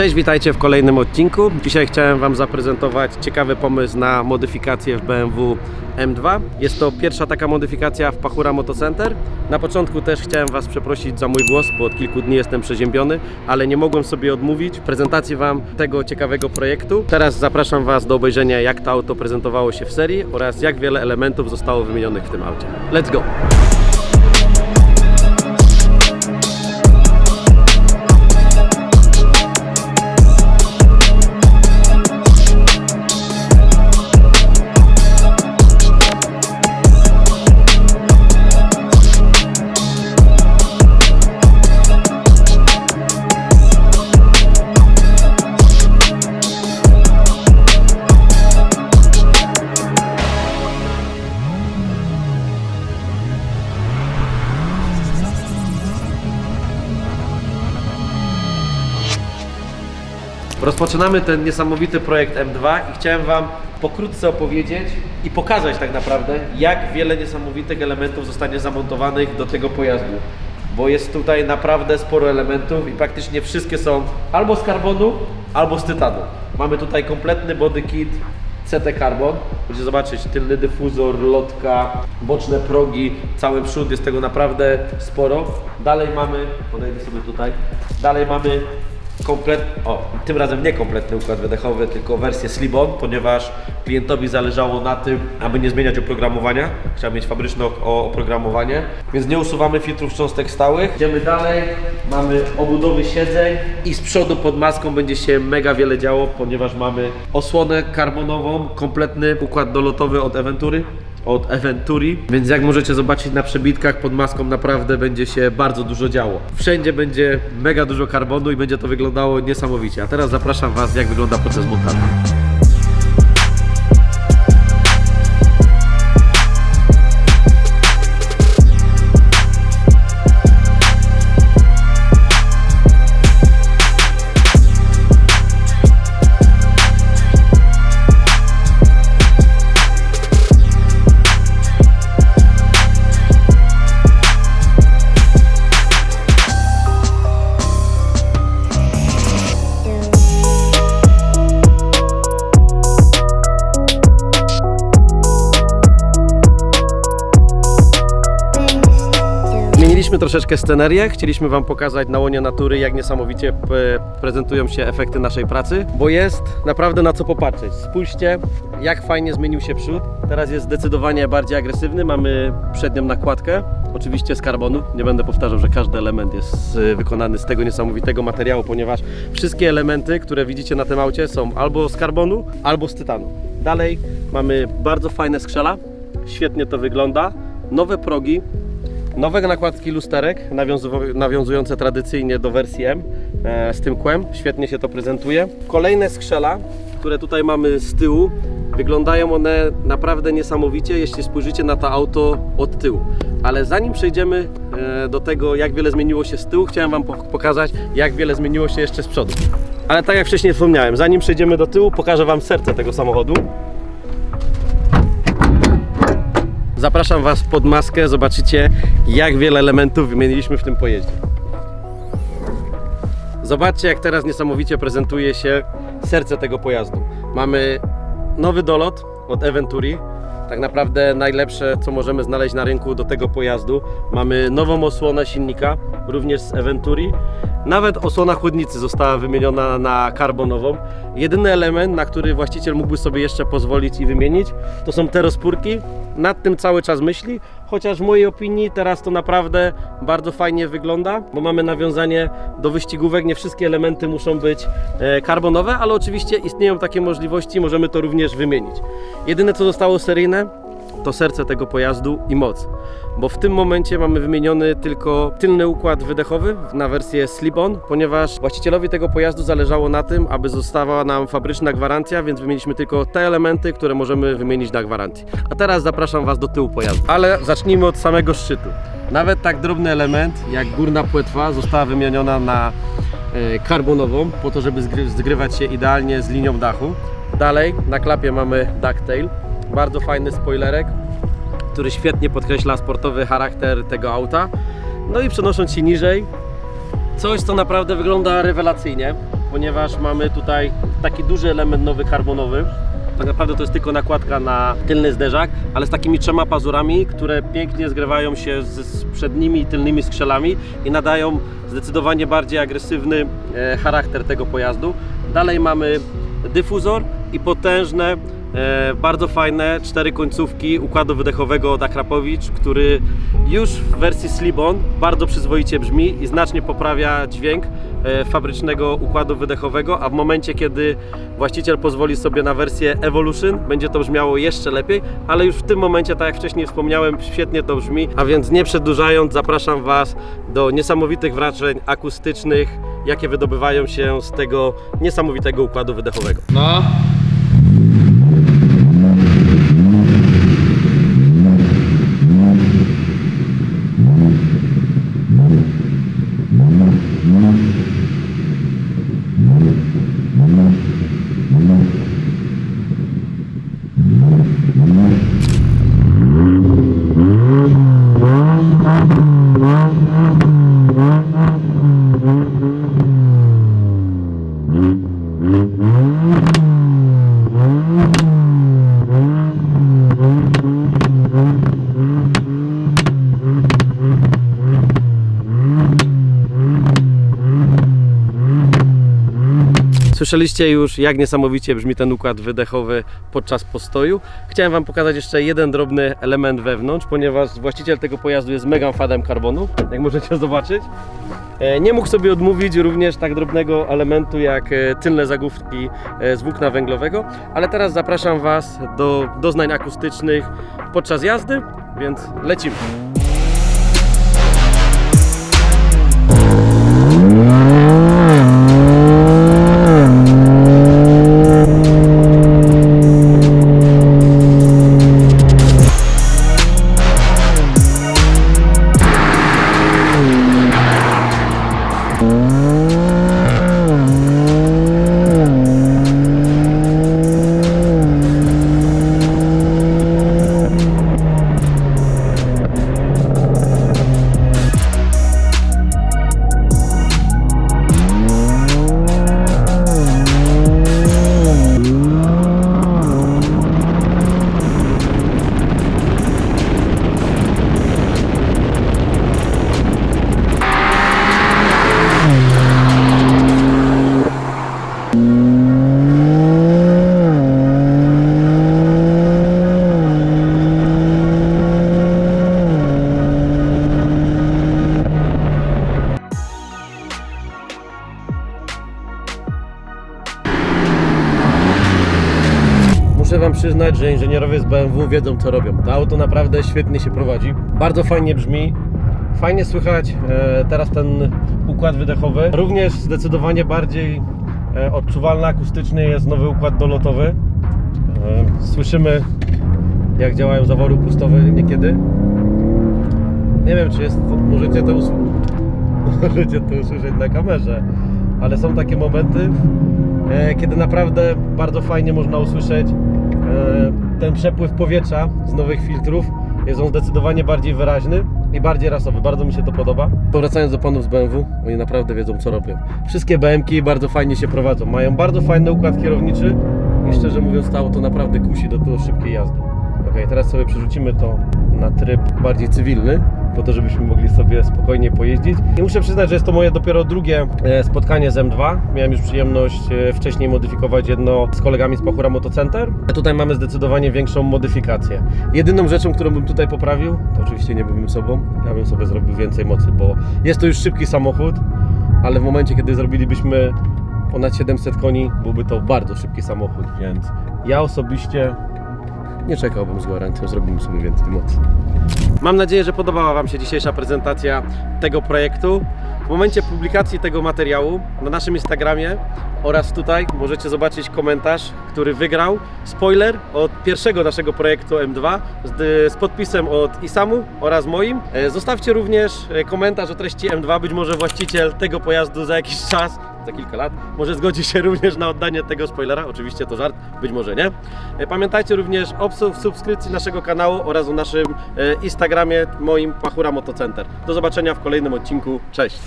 Cześć, witajcie w kolejnym odcinku. Dzisiaj chciałem Wam zaprezentować ciekawy pomysł na modyfikację w BMW M2. Jest to pierwsza taka modyfikacja w Pachura Motocenter. Na początku też chciałem Was przeprosić za mój głos, bo od kilku dni jestem przeziębiony, ale nie mogłem sobie odmówić prezentacji Wam tego ciekawego projektu. Teraz zapraszam Was do obejrzenia, jak to auto prezentowało się w serii oraz jak wiele elementów zostało wymienionych w tym aucie. Let's go! Rozpoczynamy ten niesamowity projekt M2 i chciałem Wam pokrótce opowiedzieć i pokazać tak naprawdę, jak wiele niesamowitych elementów zostanie zamontowanych do tego pojazdu. Bo jest tutaj naprawdę sporo elementów i praktycznie wszystkie są albo z karbonu, albo z tytanu. Mamy tutaj kompletny body kit CT Carbon. Możecie zobaczyć tylny dyfuzor, lotka, boczne progi, cały przód, jest tego naprawdę sporo. Dalej mamy, podejdę sobie tutaj, dalej mamy komplet, o, tym razem nie kompletny układ wydechowy, tylko wersję Slibon, ponieważ klientowi zależało na tym, aby nie zmieniać oprogramowania. Chciał mieć fabryczne oprogramowanie, więc nie usuwamy filtrów cząstek stałych. Idziemy dalej, mamy obudowy siedzeń i z przodu pod maską będzie się mega wiele działo, ponieważ mamy osłonę karbonową, kompletny układ dolotowy od Aventury od Eventuri, więc jak możecie zobaczyć na przebitkach pod maską naprawdę będzie się bardzo dużo działo. Wszędzie będzie mega dużo karbonu i będzie to wyglądało niesamowicie. A teraz zapraszam Was jak wygląda proces montażu. Zmieniliśmy troszeczkę scenerię, chcieliśmy Wam pokazać na łonie natury, jak niesamowicie p- prezentują się efekty naszej pracy, bo jest naprawdę na co popatrzeć. Spójrzcie, jak fajnie zmienił się przód. Teraz jest zdecydowanie bardziej agresywny, mamy przednią nakładkę, oczywiście z karbonu. Nie będę powtarzał, że każdy element jest y, wykonany z tego niesamowitego materiału, ponieważ wszystkie elementy, które widzicie na tym aucie są albo z karbonu, albo z tytanu. Dalej mamy bardzo fajne skrzela, świetnie to wygląda, nowe progi, Nowe nakładki lusterek, nawiązu- nawiązujące tradycyjnie do wersji M e, z tym kłem. Świetnie się to prezentuje. Kolejne skrzela, które tutaj mamy z tyłu, wyglądają one naprawdę niesamowicie, jeśli spojrzycie na to auto od tyłu. Ale zanim przejdziemy e, do tego, jak wiele zmieniło się z tyłu, chciałem Wam po- pokazać, jak wiele zmieniło się jeszcze z przodu. Ale tak jak wcześniej wspomniałem, zanim przejdziemy do tyłu, pokażę Wam serce tego samochodu. Zapraszam Was pod maskę, zobaczycie jak wiele elementów wymieniliśmy w tym pojeździe. Zobaczcie jak teraz niesamowicie prezentuje się serce tego pojazdu. Mamy nowy dolot od Eventuri, tak naprawdę najlepsze co możemy znaleźć na rynku do tego pojazdu. Mamy nową osłonę silnika, również z Eventuri. Nawet osłona chłodnicy została wymieniona na karbonową. Jedyny element, na który właściciel mógłby sobie jeszcze pozwolić i wymienić, to są te rozpórki. Nad tym cały czas myśli, chociaż w mojej opinii teraz to naprawdę bardzo fajnie wygląda, bo mamy nawiązanie do wyścigówek. Nie wszystkie elementy muszą być e, karbonowe, ale oczywiście istnieją takie możliwości, możemy to również wymienić. Jedyne co zostało seryjne, to serce tego pojazdu i moc. Bo w tym momencie mamy wymieniony tylko tylny układ wydechowy na wersję slip-on, ponieważ właścicielowi tego pojazdu zależało na tym, aby została nam fabryczna gwarancja, więc wymieniliśmy tylko te elementy, które możemy wymienić na gwarancji. A teraz zapraszam Was do tyłu pojazdu. Ale zacznijmy od samego szczytu. Nawet tak drobny element jak górna płetwa została wymieniona na e, karbonową, po to, żeby zgry- zgrywać się idealnie z linią dachu. Dalej na klapie mamy ducktail, bardzo fajny spoilerek, który świetnie podkreśla sportowy charakter tego auta. No i przenosząc się niżej, coś co naprawdę wygląda rewelacyjnie. ponieważ mamy tutaj taki duży element nowy karbonowy. Tak naprawdę to jest tylko nakładka na tylny zderzak, ale z takimi trzema pazurami, które pięknie zgrywają się z, przednimi i tylnymi skrzelami i nadają zdecydowanie bardziej agresywny e, charakter tego pojazdu. Dalej mamy dyfuzor i potężne, bardzo fajne cztery końcówki układu wydechowego od Akrapowicz, który już w wersji Slip-On bardzo przyzwoicie brzmi i znacznie poprawia dźwięk e, fabrycznego układu wydechowego, a w momencie kiedy właściciel pozwoli sobie na wersję Evolution, będzie to brzmiało jeszcze lepiej, ale już w tym momencie, tak jak wcześniej wspomniałem, świetnie to brzmi, a więc nie przedłużając, zapraszam Was do niesamowitych wrażeń akustycznych, jakie wydobywają się z tego niesamowitego układu wydechowego. No. Słyszeliście już, jak niesamowicie brzmi ten układ wydechowy podczas postoju. Chciałem Wam pokazać jeszcze jeden drobny element wewnątrz, ponieważ właściciel tego pojazdu jest mega fanem karbonu, jak możecie zobaczyć. E, Nie mógł sobie odmówić również tak drobnego elementu jak e, tylne zagłówki e, z włókna węglowego, ale teraz zapraszam Was do doznań akustycznych podczas jazdy, więc lecimy. Inżynierowie z BMW wiedzą co robią. To auto naprawdę świetnie się prowadzi. Bardzo fajnie brzmi. Fajnie słychać e, teraz ten układ wydechowy. Również zdecydowanie bardziej e, odczuwalny akustycznie jest nowy układ dolotowy. E, słyszymy jak działają zawory pustowe niekiedy. Nie wiem czy jest, możecie to, us- możecie to usłyszeć na kamerze, ale są takie momenty, kiedy naprawdę bardzo fajnie można usłyszeć ten przepływ powietrza z nowych filtrów. Jest on zdecydowanie bardziej wyraźny i bardziej rasowy. Bardzo mi się to podoba. Powracając do panów z BMW, oni naprawdę wiedzą co robią. Wszystkie BMki bardzo fajnie się prowadzą. Mają bardzo fajny układ kierowniczy i szczerze mówiąc to naprawdę kusi do, do szybkiej jazdy. Ok, teraz sobie przerzucimy to na tryb bardziej cywilny, po to, żebyśmy mogli sobie spokojnie pojeździć. I muszę przyznać, że jest to moje dopiero drugie e, spotkanie z M2. Miałem już przyjemność e, wcześniej modyfikować jedno z kolegami z Pachura Motocenter. A tutaj mamy zdecydowanie większą modyfikację. Jedyną rzeczą, którą bym tutaj poprawił, to oczywiście nie byłbym sobą, ja bym sobie zrobił więcej mocy, bo jest to już szybki samochód, ale w momencie, kiedy zrobilibyśmy ponad 700 koni, byłby to bardzo szybki samochód, więc ja osobiście nie czekałbym z gwarancją, zrobimy sobie więcej mocy. Mam nadzieję, że podobała Wam się dzisiejsza prezentacja tego projektu. W momencie publikacji tego materiału na naszym Instagramie oraz tutaj możecie zobaczyć komentarz, który wygrał. Spoiler od pierwszego naszego projektu M2 z, z podpisem od Isamu oraz moim. E, Zostawcie również e, komentarz o treści M2. Być może właściciel tego pojazdu za jakiś czas, za kilka lat, może zgodzi się również na oddanie tego spoilera. Oczywiście to żart, być może nie. E, Pamiętajcie również o subs- subskrypcji naszego kanału oraz o naszym e, Instagramie moim Pachura Motocenter. Do zobaczenia w kolejnym odcinku. Cześć!